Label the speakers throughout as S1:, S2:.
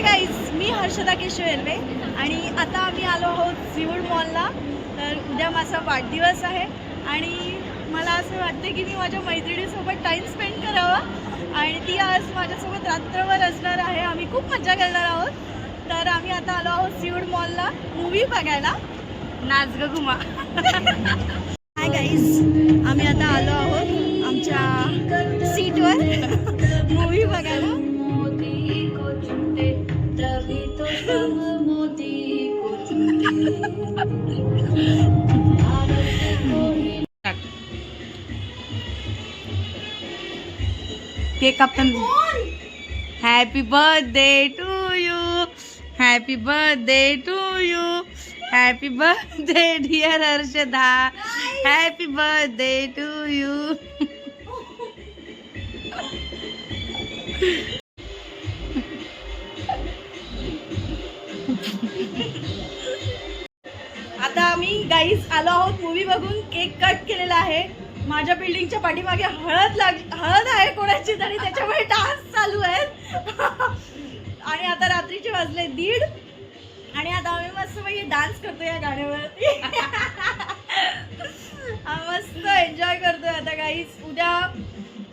S1: हाय guys मी हर्षदा केशवेल्वे आणि आता आम्ही आलो आहोत सिवूड मॉलला. तर उद्या माझा वाढदिवस आहे आणि मला असं वाटतं की मी माझ्या मैत्रिणीसोबत टाईम स्पेंड करावा आणि ती आज माझ्यासोबत रात्रभर असणार आहे. आम्ही खूप मजा करणार आहोत. तर आम्ही आता आलो आहोत सिवूड मॉलला. मूवी बघायला. नाच ग घुमा. हाय गाईज आम्ही
S2: तो सब मोती
S1: केक आपण happy birthday to you happy birthday to you happy birthday dear Harshada happy birthday to you आता आम्ही गाईज आलो आहोत मूवी बघून. केक कट केलेला आहे. माझ्या बिल्डिंगच्या पाठीमागे हळद लाग हळद आहे कोणाची तरी त्याच्यामुळे डान्स चालू आहे आणि आता रात्रीचे वाजले दीड. आणि आता आम्ही मस्त पैकी डान्स करतो या गाण्यावरती. मस्त एन्जॉय करतोय आता गाईज उद्या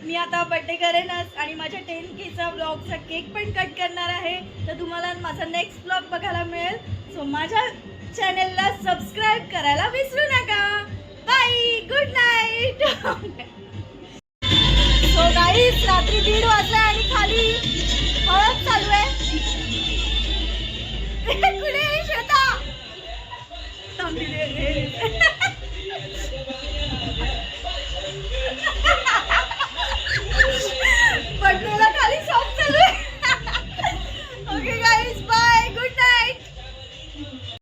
S1: मी आता बड्डे करेनच आणि माझ्या टेन केचा ब्लॉगचा केक पण कट करणार आहे. तर तुम्हाला माझा नेक्स्ट ब्लॉग बघायला मिळेल. सो माझ्या चॅनेलला सबस्क्राईब करायला विसरू नका. Bye good night so guys रात्री दीड वाजला आणि खाली हळद चालू आहे.